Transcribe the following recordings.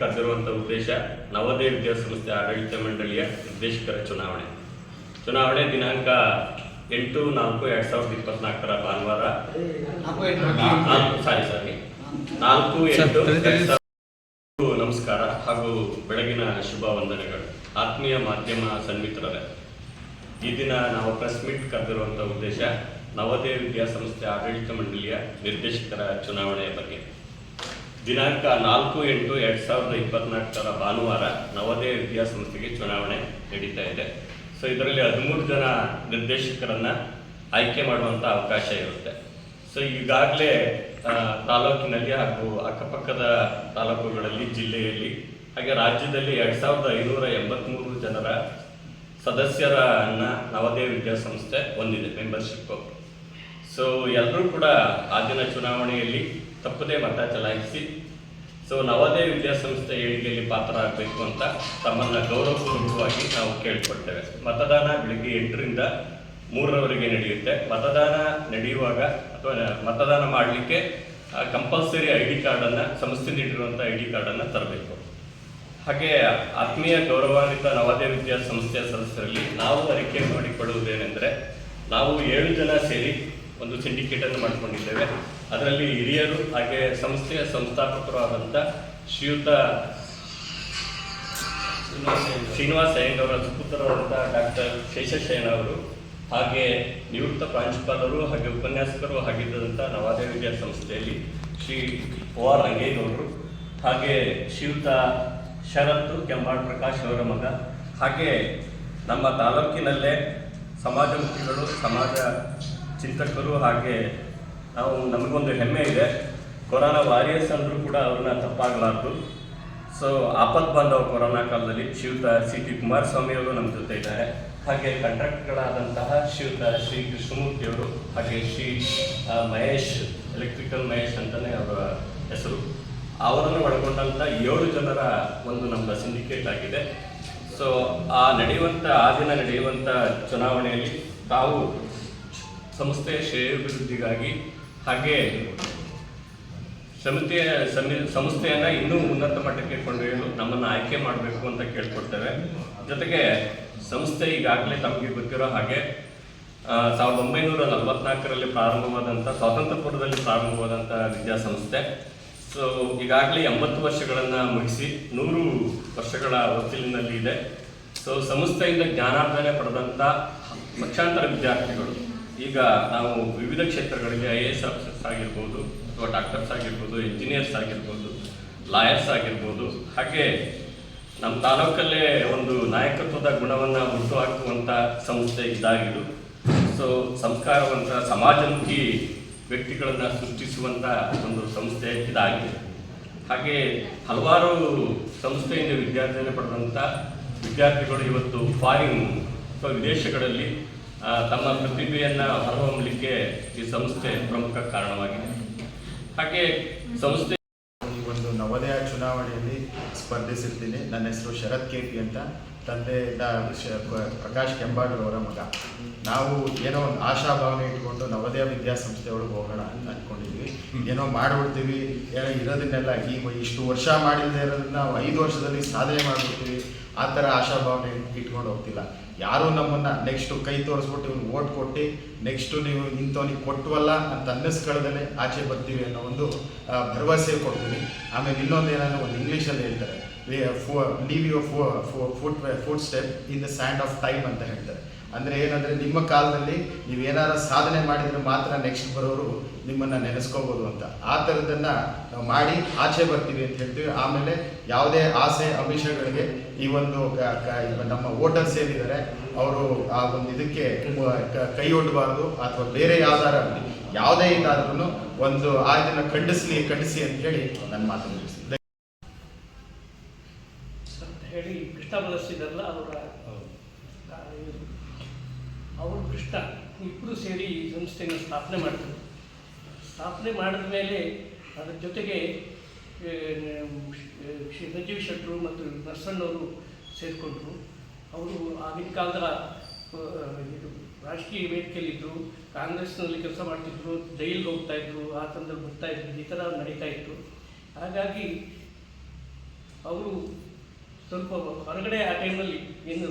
ಕರೆದಿರುವಂಥ ಉದ್ದೇಶ ನವೋದಯ ವಿದ್ಯಾಸಂಸ್ಥೆ ಆಡಳಿತ ಮಂಡಳಿಯ ನಿರ್ದೇಶಕರ ಚುನಾವಣೆ. ಚುನಾವಣೆ ದಿನಾಂಕ ಎಂಟು ನಾಲ್ಕು ಎರಡ್ ಸಾವಿರದ ಇಪ್ಪತ್ನಾಲ್ಕರ ಭಾನುವಾರ. ಸಾರಿ ಸಾರಿ. ನಾಲ್ಕು ಎಂಟು ನಮಸ್ಕಾರ ಹಾಗೂ ಬೆಳಗಿನ ಶುಭ ವಂದನೆಗಳು. ಆತ್ಮೀಯ ಮಾಧ್ಯಮ ಸನ್ಮಿತ್ರರೇ ಈ ದಿನ ನಾವು ಪ್ರೆಸ್ ಮೀಟ್ ಕರೆದಿರುವಂಥ ಉದ್ದೇಶ ನವೋದಯ ವಿದ್ಯಾಸಂಸ್ಥೆ ಆಡಳಿತ ಮಂಡಳಿಯ ನಿರ್ದೇಶಕರ ಚುನಾವಣೆಯ ಬಗ್ಗೆ. ದಿನಾಂಕ ನಾಲ್ಕು ಎಂಟು ಎರಡು ಸಾವಿರದ ಇಪ್ಪತ್ನಾಲ್ಕರ ಭಾನುವಾರ ನವೋದಯ ವಿದ್ಯಾಸಂಸ್ಥೆಗೆ ಚುನಾವಣೆ ನಡೀತಾ ಇದೆ. ಸೊ ಇದರಲ್ಲಿ ಹದಿಮೂರು ಜನ ನಿರ್ದೇಶಕರನ್ನ ಆಯ್ಕೆ ಮಾಡುವಂಥ ಅವಕಾಶ ಇರುತ್ತೆ. ಸೊ ಈಗಾಗಲೇ ತಾಲೂಕಿನಲ್ಲಿ ಹಾಗೂ ಅಕ್ಕಪಕ್ಕದ ತಾಲೂಕುಗಳಲ್ಲಿ, ಜಿಲ್ಲೆಯಲ್ಲಿ, ಹಾಗೆ ರಾಜ್ಯದಲ್ಲಿ ಎರಡು ಸಾವಿರದ ಐನೂರ ಎಂಬತ್ತ್ಮೂರು ಜನರ ಸದಸ್ಯರನ್ನ ನವೋದಯ ವಿದ್ಯಾಸಂಸ್ಥೆ ಹೊಂದಿದೆ ಮೆಂಬರ್ಶಿಪ್ಪು ಸೊ ಎಲ್ಲರೂ ಕೂಡ ಆ ದಿನ ಚುನಾವಣೆಯಲ್ಲಿ ತಪ್ಪದೇ ಮತ ಚಲಾಯಿಸಿ. ಸೊ, ನವೋದಯ ವಿದ್ಯಾಸಂಸ್ಥೆ ಏಳಿಗೆಯಲ್ಲಿ ಪಾತ್ರರಾಗಬೇಕು ಅಂತ ತಮ್ಮನ್ನು ಗೌರವಪೂರ್ವಕವಾಗಿ ನಾವು ಕೇಳಿಕೊಳ್ತೇವೆ. ಮತದಾನ ಬೆಳಿಗ್ಗೆ ಎಂಟರಿಂದ ಮೂರರವರೆಗೆ ನಡೆಯುತ್ತೆ. ಮತದಾನ ನಡೆಯುವಾಗ ಅಥವಾ ಮತದಾನ ಮಾಡಲಿಕ್ಕೆ ಕಂಪಲ್ಸರಿ ಐ ಡಿ ಕಾರ್ಡನ್ನು ಸಂಸ್ಥೆ ನೀಡಿರುವಂಥ ಐ ಡಿ ಕಾರ್ಡನ್ನು ತರಬೇಕು. ಹಾಗೆ ಆತ್ಮೀಯ ಗೌರವಾನ್ವಿತ ನವೋದಯ ವಿದ್ಯಾಸಂಸ್ಥೆಯ ಸದಸ್ಯರಲ್ಲಿ ನಾವು ಅರಿಕೆ ಮಾಡಿಕೊಳ್ಳುವುದೇನೆಂದರೆ, ನಾವು ಏಳು ಜನ ಸೇರಿ ಒಂದು ಸಿಂಡಿಕೇಟ್ ಅನ್ನು ಮಾಡಿಕೊಂಡಿದ್ದೇವೆ. ಅದರಲ್ಲಿ ಹಿರಿಯರು ಹಾಗೆ ಸಂಸ್ಥೆಯ ಸಂಸ್ಥಾಪಕರು ಆದಂಥ ಶ್ರೀಯುತ ಶ್ರೀನಿವಾಸ ಅವರ ಸುಪುತ್ರರಾದಂಥ ಡಾಕ್ಟರ್ ಶೇಷಶಯನ ಅವರು, ಹಾಗೆ ನಿವೃತ್ತ ಪ್ರಾಂಶುಪಾಲರು ಹಾಗೆ ಉಪನ್ಯಾಸಕರು ಆಗಿದ್ದಂಥ ನವೋದಯ ವಿದ್ಯಾಸಂಸ್ಥೆಯಲ್ಲಿ ಶ್ರೀ ಒ ಆರ್ ರಂಗೇಗೌಡರು, ಹಾಗೆ ಶ್ರೀಯುತ ಶರತ್ ಕೆಂಬಾಳ್ ಪ್ರಕಾಶ್ ಅವರ ಮಗ, ಹಾಗೆ ನಮ್ಮ ತಾಲೂಕಿನಲ್ಲೇ ಸಮಾಜಮುಖಿಗಳು, ಸಮಾಜ ಚಿಂತಕರು ಹಾಗೆ ನಾವು ನಮಗೊಂದು ಹೆಮ್ಮೆ ಇದೆ. ಕೊರೋನಾ ವಾರಿಯರ್ಸ್ ಅಂದರೂ ಕೂಡ ಅವ್ರನ್ನ ತಪ್ಪಾಗಲಾರ್ದು. ಸೊ ಆಪತ್ ಬಂದವ ಕೊರೋನಾ ಕಾಲದಲ್ಲಿ. ಶಿವತ, ಸಿ ಟಿ ಕುಮಾರಸ್ವಾಮಿ ಅವರು ನಮ್ಮ ಜೊತೆ ಇದ್ದಾರೆ. ಹಾಗೆ ಕಂಟ್ರಾಕ್ಟ್ಗಳಾದಂತಹ ಶಿವತ ಶ್ರೀ ಕೃಷ್ಣಮೂರ್ತಿ ಅವರು, ಹಾಗೆ ಶ್ರೀ ಮಹೇಶ್ ಎಲೆಕ್ಟ್ರಿಕಲ್ ಮಹೇಶ್ ಅಂತಲೇ ಅವರ ಹೆಸರು. ಅವರನ್ನು ಒಳಗೊಂಡಂಥ ಏಳು ಜನರ ಒಂದು ನಮ್ಮ ಸಿಂಡಿಕೇಟ್ ಆಗಿದೆ. ಸೊ ಆ ನಡೆಯುವಂಥ ಆ ದಿನ ನಡೆಯುವಂಥ ಚುನಾವಣೆಯಲ್ಲಿ ತಾವು ಸಂಸ್ಥೆಯ ಶ್ರೇಯಾಭಿವೃದ್ಧಿಗಾಗಿ ಹಾಗೆ ಸಮಿತಿಯ ಸಮಿ ಸಂಸ್ಥೆಯನ್ನು ಇನ್ನೂ ಉನ್ನತ ಮಟ್ಟಕ್ಕೆ ಕೊಂಡೊಯ್ಯಲು ನಮ್ಮನ್ನು ಆಯ್ಕೆ ಮಾಡಬೇಕು ಅಂತ ಕೇಳ್ಕೊಡ್ತೇವೆ ಜೊತೆಗೆ ಸಂಸ್ಥೆ ಈಗಾಗಲೇ ತಮಗೆ ಗೊತ್ತಿರೋ ಹಾಗೆ ಸಾವಿರದ ಒಂಬೈನೂರ ನಲವತ್ನಾಲ್ಕರಲ್ಲಿ ಪ್ರಾರಂಭವಾದಂಥ ಸ್ವಾತಂತ್ರ್ಯಪುರದಲ್ಲಿ ಪ್ರಾರಂಭವಾದಂಥ ವಿದ್ಯಾಸಂಸ್ಥೆ. ಸೊ ಈಗಾಗಲೇ ಎಂಬತ್ತು ವರ್ಷಗಳನ್ನು ಮುಗಿಸಿ ನೂರು ವರ್ಷಗಳ ಹೊತ್ತಿಲಿನಲ್ಲಿ ಇದೆ. ಸೊ ಸಂಸ್ಥೆಯಿಂದ ಜ್ಞಾನಾರ್ಜನೆ ಪಡೆದಂಥ ಲಕ್ಷಾಂತರ ವಿದ್ಯಾರ್ಥಿಗಳು ಈಗ ನಾವು ವಿವಿಧ ಕ್ಷೇತ್ರಗಳಿಗೆ ಐ ಎ ಎಸ್ ಆಫೀಸರ್ಸ್ ಆಗಿರ್ಬೋದು ಅಥವಾ ಡಾಕ್ಟರ್ಸ್ ಆಗಿರ್ಬೋದು ಇಂಜಿನಿಯರ್ಸ್ ಆಗಿರ್ಬೋದು ಲಾಯರ್ಸ್ ಆಗಿರ್ಬೋದು. ಹಾಗೆ ನಮ್ಮ ತಾಲೂಕಲ್ಲೇ ಒಂದು ನಾಯಕತ್ವದ ಗುಣವನ್ನು ಹುಟ್ಟುಹಾಕುವಂಥ ಸಂಸ್ಥೆ ಇದಾಗಿದ್ದು, ಸೊ ಸಂಸ್ಕಾರವಂತ ಸಮಾಜಮುಖಿ ವ್ಯಕ್ತಿಗಳನ್ನು ಸೃಷ್ಟಿಸುವಂಥ ಒಂದು ಸಂಸ್ಥೆ ಇದಾಗಿದೆ. ಹಾಗೆ ಹಲವಾರು ಸಂಸ್ಥೆಯಿಂದ ವಿದ್ಯಾರ್ಥಿಯನ್ನು ಪಡೆದಂಥ ವಿದ್ಯಾರ್ಥಿಗಳು ಇವತ್ತು ಫಾರಿನ್ ಅಥವಾ ವಿದೇಶಗಳಲ್ಲಿ ತಮ್ಮ ಪ್ರತಿಭೆಯನ್ನು ಹೊರಹೊಮ್ಮಲಿಕ್ಕೆ ಈ ಸಂಸ್ಥೆ ಪ್ರಮುಖ ಕಾರಣವಾಗಿದೆ. ಹಾಗೆ ಸಂಸ್ಥೆ ಒಂದು ನವೋದಯ ಚುನಾವಣೆಯಲ್ಲಿ ಸ್ಪರ್ಧಿಸಿರ್ತೀನಿ. ನನ್ನ ಹೆಸರು ಶರತ್ ಕೆ ಪಿ ಅಂತ ತಂದೆ ಪ್ರಕಾಶ್ ಕೆಂಬಾಡು ಅವರ ಮಗ. ನಾವು ಏನೋ ಒಂದು ಆಶಾಭಾವನೆ ಇಟ್ಕೊಂಡು ನವೋದಯ ವಿದ್ಯಾಸಂಸ್ಥೆ ಒಳಗೆ ಹೋಗೋಣ ಅಂತ ಅಂದ್ಕೊಂಡಿದ್ವಿ ಏನೋ ಮಾಡಿಬಿಡ್ತೀವಿ ಏನೋ ಇರೋದನ್ನೆಲ್ಲ ಈಗ ಇಷ್ಟು ವರ್ಷ ಮಾಡಿಲ್ಲದೆ ಇರೋದನ್ನ ನಾವು ಐದು ವರ್ಷದಲ್ಲಿ ಸಾಧನೆ ಮಾಡ್ಬಿಡ್ತೀವಿ. ಆ ಥರ ಆಶಾಭಾವನೆ ಇಟ್ಕೊಂಡು ಹೋಗ್ತಿಲ್ಲ. ಯಾರೂ ನಮ್ಮನ್ನು ನೆಕ್ಸ್ಟು ಕೈ ತೋರಿಸ್ಬಿಟ್ಟು ಇವ್ನು ಓಟ್ ಕೊಟ್ಟು ನೆಕ್ಸ್ಟು ನೀವು ಇಂಥವ್ನಿಗೆ ಕೊಟ್ಟವಲ್ಲ ಅಂತ ಅನ್ನಿಸ್ಕೊಳ್ಳದಲ್ಲೇ ಆಚೆ ಬರ್ತೀವಿ ಅನ್ನೋ ಒಂದು ಭರವಸೆ ಕೊಡ್ತೀವಿ ಆಮೇಲೆ ಇನ್ನೊಂದು ಏನಂದ್ರೆ ಒಂದು ಇಂಗ್ಲೀಷಲ್ಲಿ ಹೇಳ್ತಾರೆ. Leave for foot foot step in the sand of time ಅಂತ ಹೇಳ್ತಾರೆ. ಅಂದರೆ ಏನಂದರೆ ನಿಮ್ಮ ಕಾಲದಲ್ಲಿ ನೀವು ಏನಾರ ಸಾಧನೆ ಮಾಡಿದರೆ ಮಾತ್ರ ನೆಕ್ಸ್ಟ್ ಬರೋರು ನಿಮ್ಮನ್ನು ನೆನೆಸ್ಕೋಬೋದು ಅಂತ. ಆ ಥರದ್ದನ್ನು ನಾವು ಮಾಡಿ ಆಚೆ ಬರ್ತೀವಿ ಅಂತ ಹೇಳ್ತೀವಿ. ಆಮೇಲೆ ಯಾವುದೇ ಆಸೆ, ಅಮಿಷಗಳಿಗೆ ಈ ಒಂದು ನಮ್ಮ ವೋಟರ್ಸ್ ಏನಿದ್ದಾರೆ ಅವರು ಆ ಒಂದು ಇದಕ್ಕೆ ಕ- ಒಡ್ಡಬಾರ್ದು ಅಥವಾ ಬೇರೆ ಯಾವ್ದಾರ ಆಗಲಿ, ಯಾವುದೇ ಇದಾದ್ರೂ ಒಂದು ಆ ಇದನ್ನು ಖಂಡಿಸಲಿ, ಖಂಡಿಸಿ ಅಂತ ಹೇಳಿ ನನ್ನ ಮಾತನ್ನು ಹೇಳಿ ಕೃಷ್ಣ ಬಳಸಿದ್ರಲ್ಲ ಅವರು ಕೃಷ್ಣ ಇಬ್ಬರು ಸೇರಿ ಈ ಸಂಸ್ಥೆಯನ್ನು ಸ್ಥಾಪನೆ ಮಾಡ್ತೀವಿ ಸ್ಥಾಪನೆ ಮಾಡಿದ ಮೇಲೆ ಅದರ ಜೊತೆಗೆ ಶ್ರೀ ಸಂಜೀವ್ ಶೆಟ್ಟರು ಮತ್ತು ನರ್ಸಣ್ಣವರು ಸೇರಿಕೊಂಡರು. ಅವರು ಆಗಿನ ಕಾಲದ ಇದು ರಾಜಕೀಯ ವೇದಿಕೆಯಲ್ಲಿದ್ದರು ಕಾಂಗ್ರೆಸ್ನಲ್ಲಿ ಕೆಲಸ ಮಾಡ್ತಿದ್ರು, ಜೈಲಿಗೆ ಹೋಗ್ತಾ ಇದ್ರು, ಆ ತಂದಲ್ಲಿ ಬರ್ತಾ ಇದ್ರು, ಈ ಥರ ನಡೀತಾ ಇತ್ತು. ಹಾಗಾಗಿ ಅವರು ಸ್ವಲ್ಪ ಹೊರಗಡೆ ಆ ಟೈಮಲ್ಲಿ ಏನು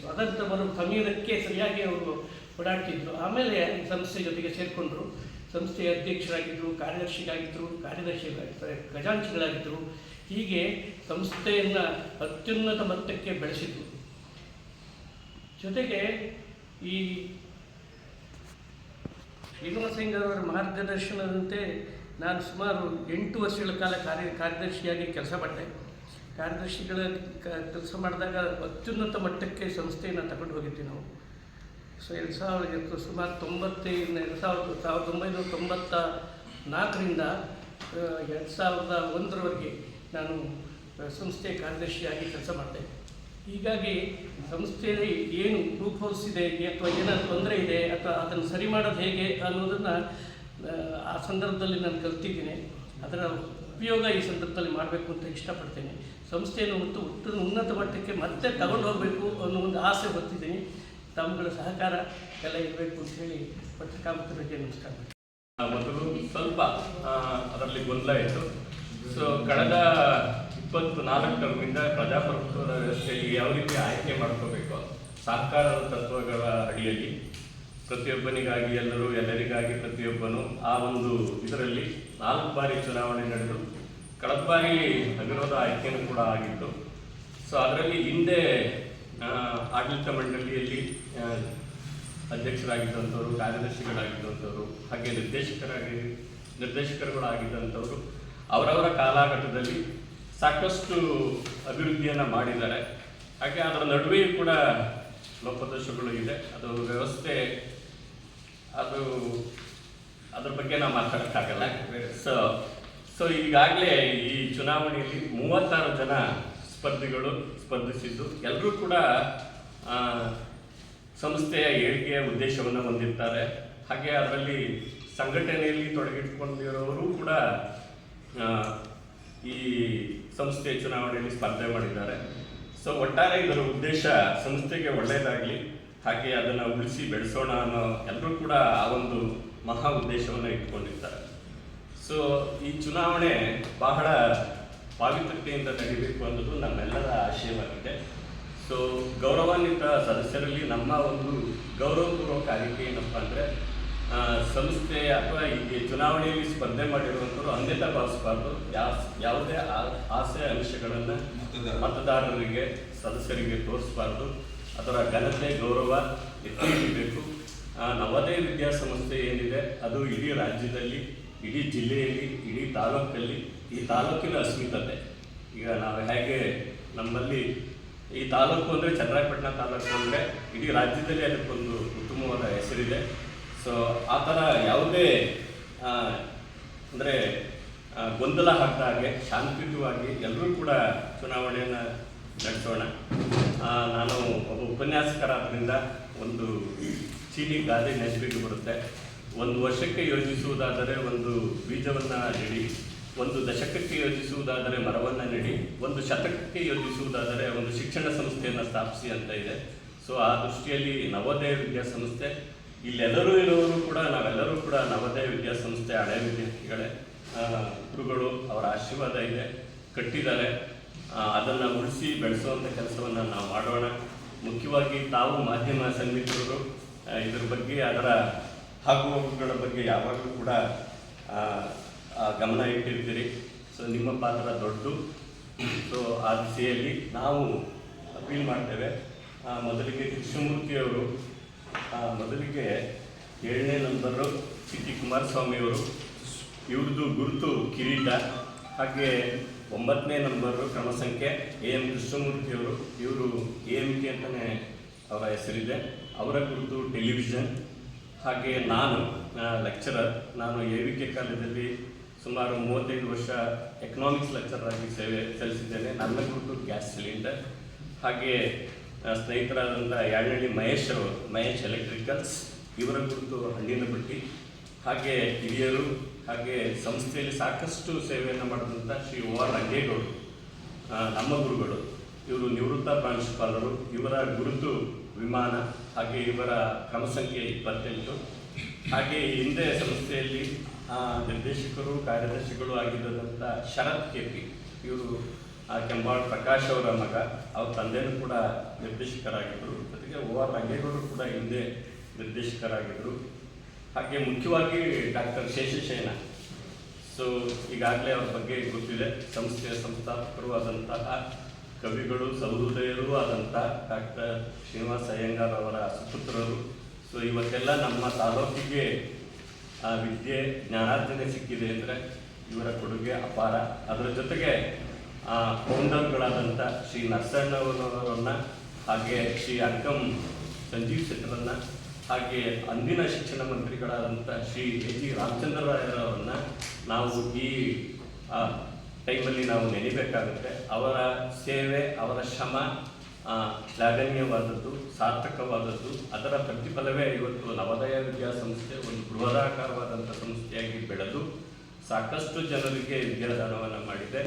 ಸ್ವಾತಂತ್ರ್ಯ ಬರೋ ಸಮಯಕ್ಕೆ ಸರಿಯಾಗಿ ಅವರು ಓಡಾಡ್ತಿದ್ರು. ಆಮೇಲೆ ಈ ಸಂಸ್ಥೆ ಜೊತೆಗೆ ಸೇರಿಕೊಂಡ್ರು. ಸಂಸ್ಥೆಯ ಅಧ್ಯಕ್ಷರಾಗಿದ್ದರು ಕಾರ್ಯದರ್ಶಿಗಾಗಿದ್ದರು ಕಾರ್ಯದರ್ಶಿ ಖಜಾಂಚಿಗಳಾಗಿದ್ದರು. ಹೀಗೆ ಸಂಸ್ಥೆಯನ್ನು ಅತ್ಯುನ್ನತ ಮಟ್ಟಕ್ಕೆ ಬೆಳೆಸಿದ್ರು. ಜೊತೆಗೆ ಈ ಶ್ರೀನಿವಾಸ ಅವರ ಮಾರ್ಗದರ್ಶನದಂತೆ ನಾನು ಸುಮಾರು ಎಂಟು ವರ್ಷಗಳ ಕಾಲ ಕಾರ್ಯ, ಕಾರ್ಯದರ್ಶಿಯಾಗಿ ಕೆಲಸ ಮಾಡಿದೆ. ಕಾರ್ಯದರ್ಶಿಗಳ ಕೆಲಸ ಮಾಡಿದಾಗ ಅತ್ಯುನ್ನತ ಮಟ್ಟಕ್ಕೆ ಸಂಸ್ಥೆಯನ್ನು ತಗೊಂಡು ಹೋಗಿದ್ವಿ ನಾವು. ಸೊ ಎರಡು ಸಾವಿರದ ಸುಮಾರು ತೊಂಬತ್ತೈದು ಎರಡು ಸಾವಿರದ ಸಾವಿರದ ಒಂಬೈನೂರ ತೊಂಬತ್ತ ನಾಲ್ಕರಿಂದ ಎರಡು ಸಾವಿರದ ಒಂದರವರೆಗೆ ನಾನು ಸಂಸ್ಥೆಯ ಕಾರ್ಯದರ್ಶಿಯಾಗಿ ಕೆಲಸ ಮಾಡಿದೆ ಹೀಗಾಗಿ ಸಂಸ್ಥೆಯಲ್ಲಿ ಏನು ಹೌಸ್ ಇದೆ, ಅಥವಾ ಏನಾದ್ರು ತೊಂದರೆ ಇದೆ, ಅಥವಾ ಅದನ್ನು ಸರಿ ಮಾಡೋದು ಹೇಗೆ ಅನ್ನೋದನ್ನು, ಆ ಸಂದರ್ಭದಲ್ಲಿ ನಾನು ಕಲ್ತಿದ್ದೀನಿ. ಅದರ ಉಪಯೋಗ ಈ ಸಂದರ್ಭದಲ್ಲಿ ಮಾಡಬೇಕು ಅಂತ ಇಷ್ಟಪಡ್ತೇನೆ. ಸಂಸ್ಥೆಯನ್ನು ಮತ್ತು ಉತ್ತ ಉನ್ನತ ಮಟ್ಟಕ್ಕೆ ಮತ್ತೆ ತಗೊಂಡು ಹೋಗಬೇಕು ಅನ್ನೋ ಒಂದು ಆಸೆ ಹೊತ್ತಿದ್ದೀನಿ. ತಮ್ಮಗಳ ಸಹಕಾರ ಎಲ್ಲ ಇರಬೇಕು ಅಂತ ಹೇಳಿ ಪತ್ರಿಕಾ ಮಿತ್ರರಿಗೆ ನಮಸ್ಕಾರ ಮೊದಲು ಸ್ವಲ್ಪ ಅದರಲ್ಲಿ ಗೊಂದಲ ಇತ್ತು. ಸೊ ಕಳೆದ ಇಪ್ಪತ್ತು ನಾಲ್ಕರಿಂದ ಪ್ರಜಾಪ್ರಭುತ್ವದ ವ್ಯವಸ್ಥೆಯಲ್ಲಿ ಯಾವ ರೀತಿ ಆಯ್ಕೆ ಮಾಡ್ಕೋಬೇಕು ಸಹಕಾರದ ತತ್ವಗಳ ಅಡಿಯಲ್ಲಿ ಪ್ರತಿಯೊಬ್ಬನಿಗಾಗಿ ಎಲ್ಲರೂ, ಎಲ್ಲರಿಗಾಗಿ ಪ್ರತಿಯೊಬ್ಬನು ಆ ಒಂದು ಇದರಲ್ಲಿ ನಾಲ್ಕು ಬಾರಿ ಚುನಾವಣೆ ನಡೆದು, ಕಳೆದ ಬಾರಿ ಅವಿರೋಧ ಆಯ್ಕೆನೂ ಕೂಡ ಆಗಿತ್ತು. ಸೊ ಅದರಲ್ಲಿ ಹಿಂದೆ ಆಡಳಿತ ಮಂಡಳಿಯಲ್ಲಿ ಅಧ್ಯಕ್ಷರಾಗಿದ್ದಂಥವರು, ಕಾರ್ಯದರ್ಶಿಗಳಾಗಿದ್ದಂಥವರು, ಹಾಗೆ ನಿರ್ದೇಶಕರಾಗಿ, ನಿರ್ದೇಶಕರುಗಳಾಗಿದ್ದಂಥವರು, ಅವರವರ ಕಾಲಘಟ್ಟದಲ್ಲಿ ಸಾಕಷ್ಟು ಅಭಿವೃದ್ಧಿಯನ್ನು ಮಾಡಿದ್ದಾರೆ. ಹಾಗೆ ಅದರ ನಡುವೆಯೂ ಕೂಡ ಲೋಪದೋಷಗಳು ಇದೆ. ಅದು ವ್ಯವಸ್ಥೆ, ಅದು, ಅದ್ರ ಬಗ್ಗೆ ನಾವು ಮಾತಾಡೋಕ್ಕಾಗಲ್ಲ. ಸೊ ಸೊ ಈಗಾಗಲೇ ಈ ಚುನಾವಣೆಯಲ್ಲಿ ಮೂವತ್ತಾರು ಜನ ಸ್ಪರ್ಧಿಗಳು ಸ್ಪರ್ಧಿಸಿದ್ದು ಎಲ್ಲರೂ ಕೂಡ ಸಂಸ್ಥೆಯ ಏಳಿಗೆಯ ಉದ್ದೇಶವನ್ನು ಹೊಂದಿರ್ತಾರೆ. ಹಾಗೆ ಅದರಲ್ಲಿ ಸಂಘಟನೆಯಲ್ಲಿ ತೊಡಗಿಟ್ಕೊಂಡಿರೋರು ಕೂಡ ಈ ಸಂಸ್ಥೆಯ ಚುನಾವಣೆಯಲ್ಲಿ ಸ್ಪರ್ಧೆ ಮಾಡಿದ್ದಾರೆ. ಸೊ, ಒಟ್ಟಾರೆ ಇದರ ಉದ್ದೇಶ ಸಂಸ್ಥೆಗೆ ಒಳ್ಳೆಯದಾಗಲಿ, ಹಾಗೆ ಅದನ್ನು ಉಳಿಸಿ ಬೆಳೆಸೋಣ ಅನ್ನೋ ಎಲ್ಲರೂ ಕೂಡ ಆ ಒಂದು ಮಹಾ ಉದ್ದೇಶವನ್ನು ಇಟ್ಕೊಂಡಿರ್ತಾರೆ. ಸೊ, ಈ ಚುನಾವಣೆ ಬಹಳ ಪಾವಿತ್ರತೆಯಿಂದ ನಡೀಬೇಕು ಅನ್ನೋದು ನಮ್ಮೆಲ್ಲರ ಆಶಯವಾಗಿದೆ. ಸೊ ಗೌರವಾನ್ವಿತ ಸದಸ್ಯರಲ್ಲಿ ನಮ್ಮ ಒಂದು ಗೌರವಪೂರ್ವಕ ಆಯ್ಕೆ ಏನಪ್ಪ ಅಂದರೆ ಸಂಸ್ಥೆ ಅಥವಾ ಈ ಚುನಾವಣೆಯಲ್ಲಿ ಸ್ಪರ್ಧೆ ಮಾಡಿರುವಂಥವ್ರು ಅನ್ಯತಾ ಭಾವಿಸಬಾರ್ದು. ಯಾವ ಯಾವುದೇ ಆಸೆ ಅಂಶಗಳನ್ನು ಮತದಾರರಿಗೆ ಸದಸ್ಯರಿಗೆ ತೋರಿಸಬಾರ್ದು. ಅದರ ಘನತೆ ಗೌರವ ಎತ್ತಿ ಹಿಡಿಬೇಕು. ನವೋದಯ ವಿದ್ಯಾಸಂಸ್ಥೆ ಏನಿದೆ ಅದು ಇಡೀ ರಾಜ್ಯದಲ್ಲಿ ಇಡೀ ಜಿಲ್ಲೆಯಲ್ಲಿ, ಇಡೀ ತಾಲೂಕಲ್ಲಿ, ಈ ತಾಲೂಕಿನ ಅಸ್ಮಿತತೆ. ಈಗ ನಾವು ಹೇಗೆ ನಮ್ಮಲ್ಲಿ ಈ ತಾಲೂಕು ಅಂದರೆ ಚನ್ನರಾಯಪಟ್ಟಣ ತಾಲೂಕು ಅಂದರೆ ಇಡೀ ರಾಜ್ಯದಲ್ಲಿ ಅದಕ್ಕೊಂದು ಉತ್ತಮವಾದ ಹೆಸರಿದೆ. ಸೊ ಆ ಥರ ಯಾವುದೇ ಅಂದರೆ ಗೊಂದಲ ಹಾಕದ ಹಾಗೆ, ಶಾಂತಿಯುತವಾಗಿ ಎಲ್ಲರೂ ಕೂಡ ಚುನಾವಣೆಯನ್ನು ನಡೆಸೋಣ. ನಾನು ಒಬ್ಬ ಉಪನ್ಯಾಸಕರಾದ್ದರಿಂದ ಒಂದು ಚೀನಿ ಗಾದೆ ನೆನಪಿಗೆ ಬರುತ್ತೆ. ಒಂದು ವರ್ಷಕ್ಕೆ ಯೋಜಿಸುವುದಾದರೆ ಒಂದು ಬೀಜವನ್ನು ನೆಡಿ, ಒಂದು ದಶಕಕ್ಕೆ ಯೋಜಿಸುವುದಾದರೆ ಮರವನ್ನು ನೆಡಿ, ಒಂದು ಶತಕಕ್ಕೆ ಯೋಜಿಸುವುದಾದರೆ ಒಂದು ಶಿಕ್ಷಣ ಸಂಸ್ಥೆಯನ್ನು ಸ್ಥಾಪಿಸಿ ಅಂತ ಇದೆ. ಸೊ ಆ ದೃಷ್ಟಿಯಲ್ಲಿ ನವೋದಯ ವಿದ್ಯಾಸಂಸ್ಥೆ ಇಲ್ಲೆಲ್ಲರೂ ಇರೋರು ಕೂಡ, ನಾವೆಲ್ಲರೂ ಕೂಡ ನವೋದಯ ವಿದ್ಯಾಸಂಸ್ಥೆ ಹಳೆ ವಿದ್ಯಾರ್ಥಿಗಳೇ. ಗುರುಗಳು ಅವರ ಆಶೀರ್ವಾದ ಇದೆ, ಕಟ್ಟಿದ್ದಾರೆ. ಅದನ್ನು ಉಳಿಸಿ ಬೆಳೆಸುವಂಥ ಕೆಲಸವನ್ನು ನಾವು ಮಾಡೋಣ. ಮುಖ್ಯವಾಗಿ ತಾವು ಮಾಧ್ಯಮ ಸನ್ನಿಹಿತರು ಇದ್ರ ಬಗ್ಗೆ ಅದರ ಆಗುಹೋಗುಗಳ ಬಗ್ಗೆ ಯಾವಾಗಲೂ ಕೂಡ ಗಮನ ಇಟ್ಟಿರ್ತೀರಿ. ಸೊ ನಿಮ್ಮ ಪಾತ್ರ ದೊಡ್ಡದು ಸೊ ಆ ದಿಸೆಯಲ್ಲಿ ನಾವು ಅಪೀಲ್ ಮಾಡ್ತೇವೆ ಮೊದಲಿಗೆ ಕೃಷ್ಣಮೂರ್ತಿಯವರು ಮೊದಲಿಗೆ ಏಳನೇ ನಂಬರು ಸಿ ಟಿ ಕುಮಾರಸ್ವಾಮಿಯವರು, ಇವ್ರದ್ದು ಗುರುತು ಕಿರೀಟ, ಹಾಗೆ ಒಂಬತ್ತನೇ ನಂಬರು ಕ್ರಮ ಸಂಖ್ಯೆ ಎ ಎಂ ಕೃಷ್ಣಮೂರ್ತಿಯವರು ಇವರು ಎ ಎಂ ಕೆ ಅಂತಲೇ ಅವರ ಹೆಸರಿದೆ. ಅವರ ಗುರುತು ಟೆಲಿವಿಷನ್. ಹಾಗೆ ನಾನು ಲೆಕ್ಚರರ್ ನಾನು ಎ ವಿ ಕೆ ಕಾಲೇಜಲ್ಲಿ ಸುಮಾರು ಮೂವತ್ತೈದು ವರ್ಷ ಎಕನಾಮಿಕ್ಸ್ ಲೆಕ್ಚರರ್ ಆಗಿ ಸೇವೆ ಸಲ್ಲಿಸಿದ್ದೇನೆ. ನನ್ನ ಗುರುತು ಗ್ಯಾಸ್ ಸಿಲಿಂಡರ್. ಹಾಗೆ ಸ್ನೇಹಿತರಾದಂಥ ಯಾಳ್ನಳ್ಳಿ ಮಹೇಶ್ ಅವರು, ಮಹೇಶ್ ಎಲೆಕ್ಟ್ರಿಕಲ್ಸ್ ಇವರ ಗುರುತು ಹಣ್ಣಿನ ಬಟ್ಟಿ ಹಾಗೆ ಹಿರಿಯರು, ಹಾಗೆ ಸಂಸ್ಥೆಯಲ್ಲಿ ಸಾಕಷ್ಟು ಸೇವೆಯನ್ನು ಮಾಡಿದಂಥ ಶ್ರೀ ಓ ಆರ್ ರಂಗೇಗೌಡರು ನಮ್ಮ ಗುರುಗಳು. ಇವರು ನಿವೃತ್ತ ಪ್ರಾಂಶುಪಾಲರು. ಇವರ ಗುರುತು ವಿಮಾನ ಹಾಗೆ ಇವರ ಕ್ರಮ ಸಂಖ್ಯೆ ಇಪ್ಪತ್ತೆಂಟು. ಹಾಗೆ ಹಿಂದೆ ಸಂಸ್ಥೆಯಲ್ಲಿ ನಿರ್ದೇಶಕರು, ಕಾರ್ಯದರ್ಶಿಗಳು ಆಗಿದ್ದಂಥ ಶರತ್ ಕೆ ಪಿ, ಇವರು ಕೆಂಬಾಳ್ ಪ್ರಕಾಶ್ ಅವರ ಮಗ. ಅವ್ರ ತಂದೆಯೂ ಕೂಡ ನಿರ್ದೇಶಕರಾಗಿದ್ದರು ಜೊತೆಗೆ ಓ ಆರ್ ರಂಗೇಗೌಡರು ಕೂಡ ಹಿಂದೆ ನಿರ್ದೇಶಕರಾಗಿದ್ದರು ಹಾಗೆ ಮುಖ್ಯವಾಗಿ ಡಾಕ್ಟರ್ ಶೇಷಶಯನ ಸೊ ಈಗಾಗಲೇ ಅವ್ರ ಬಗ್ಗೆ ಗೊತ್ತಿದೆ. ಸಂಸ್ಥೆಯ ಸಂಸ್ಥಾಪಕರು ಆದಂತಹ ಕವಿಗಳು, ಸಹೃದಯರು ಆದಂಥ ಡಾಕ್ಟರ್ ಶ್ರೀನಿವಾಸ ಅಯ್ಯಂಗಾರ್ ಅವರ ಸುಪುತ್ರರು. ಸೊ ಇವತ್ತೆಲ್ಲ ನಮ್ಮ ತಾಲೂಕಿಗೆ ಆ ವಿದ್ಯೆ, ಜ್ಞಾನಾರ್ಜನೆ ಸಿಕ್ಕಿದೆ ಅಂದರೆ ಇವರ ಕೊಡುಗೆ ಅಪಾರ. ಅದರ ಜೊತೆಗೆ ಆ ಫೌಂಡರ್ಗಳಾದಂಥ ಶ್ರೀ ನರ್ಸಣ್ಣವರವರನ್ನು ಹಾಗೆ ಶ್ರೀ ಅಂಕಂ ಸಂಜೀವ್ ಶೆಟ್ಟರನ್ನು ಹಾಗೆ ಅಂದಿನ ಶಿಕ್ಷಣ ಮಂತ್ರಿಗಳಾದಂಥ ಶ್ರೀ ಎಚ್ ಜಿ ರಾಮಚಂದ್ರರಾಯರವರನ್ನ ನಾವು ಈ ಟೈಮಲ್ಲಿ ನಾವು ನೆನೆಬೇಕಾಗುತ್ತೆ ಅವರ ಸೇವೆ, ಅವರ ಶ್ರಮ ಶ್ಲಾಘನೀಯವಾದದ್ದು ಸಾರ್ಥಕವಾದದ್ದು, ಅದರ ಪ್ರತಿಫಲವೇ ಇವತ್ತು ನವೋದಯ ವಿದ್ಯಾಸಂಸ್ಥೆ, ಒಂದು ಬೃಹದಾಕಾರವಾದಂಥ ಸಂಸ್ಥೆಯಾಗಿ ಬೆಳೆದು ಸಾಕಷ್ಟು ಜನರಿಗೆ ವಿದ್ಯಾದಾನವನ್ನು ಮಾಡಿದೆ.